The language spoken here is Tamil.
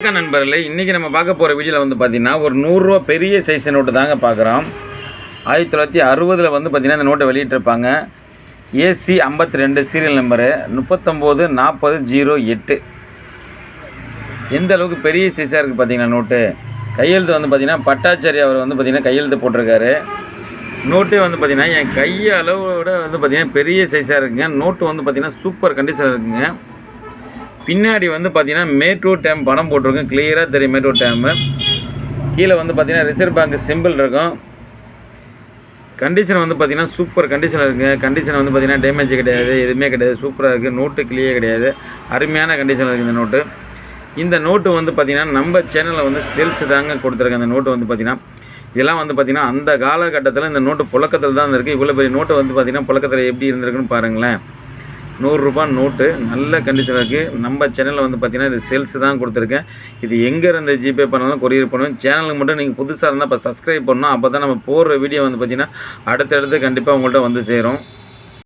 வணக்கம் நண்பர்களே. இன்றைக்கி நம்ம பார்க்க போகிற வீடியோவில் வந்து பார்த்திங்கன்னா ஒரு நூறுரூவா பெரிய சைஸ் நோட்டு தாங்க பார்க்குறோம். ஆயிரத்தி தொள்ளாயிரத்தி அறுபதில் வந்து பார்த்திங்கன்னா இந்த நோட்டை வெளியிட்டிருப்பாங்க. ஏசி ஐம்பத்தி ரெண்டு சீரியல் நம்பரு முப்பத்தொம்போது நாற்பது ஜீரோ எட்டு. எந்த அளவுக்கு பெரிய சைஸாக இருக்குது பார்த்தீங்கன்னா நோட்டு கையெழுத்து வந்து பார்த்திங்கன்னா பட்டாச்சாரி அவர் வந்து பார்த்திங்கன்னா கையெழுத்து போட்டிருக்காரு. நோட்டே வந்து பார்த்திங்கன்னா என் கை அளவோட வந்து பார்த்திங்கன்னா பெரிய சைஸாக இருக்குங்க. நோட்டு வந்து பார்த்திங்கன்னா சூப்பர் கண்டிஷனாக இருக்குங்க. பின்னாடி வந்து பார்த்தீங்கன்னா மேட்டூர் டேம் படம் போட்டிருக்கோம். கிளியராக தெரியும் மேட்டூர் டேமு கீழே வந்து பார்த்தீங்கன்னா ரிசர்வ் பேங்க் சிம்பிள் இருக்கும். கண்டிஷன் வந்து பார்த்தீங்கன்னா சூப்பர் கண்டிஷனில் இருக்குது கண்டிஷன் வந்து பார்த்தீங்கன்னா டேமேஜ் கிடையாது எதுவுமே கிடையாது. சூப்பராக இருக்குது நோட்டு கிளியே கிடையாது. அருமையான கண்டிஷனில் இருக்குது இந்த நோட்டு இந்த நோட்டு வந்து பார்த்தீங்கன்னா நம்ம சேனலில் வந்து சேல்ஸ் தாங்க கொடுத்துருக்கேன் அந்த நோட்டு வந்து பார்த்தீங்கன்னா இதெல்லாம் வந்து பார்த்தீங்கன்னா அந்த காலகட்டத்தில் இந்த நோட்டு புழக்கத்தில் தான் இருக்குது இவ்வளோ பெரிய நோட்டு வந்து பார்த்தீங்கன்னா புழக்கத்தில் எப்படி இருந்திருக்குன்னு பாருங்களேன். நூறுரூபா நோட்டு நல்ல கண்டிஷனில் இருக்குது நம்ம சேனலில் வந்து பார்த்தீங்கன்னா இது சேல்ஸ் தான் கொடுத்துருக்கேன். இது எங்கே இருந்து ஜிபே பண்ணாலும் கொரியர் பண்ணுவேன். சேனலுக்கு மட்டும் நீங்கள் புதுசாக இருந்தால் இப்போ சப்ஸ்கிரைப் பண்ணணும். அப்போ தான் நம்ம போடுற வீடியோ வந்து பார்த்தீங்கன்னா அடுத்தடுத்து கண்டிப்பாக உங்கள்கிட்ட வந்து சேரும்.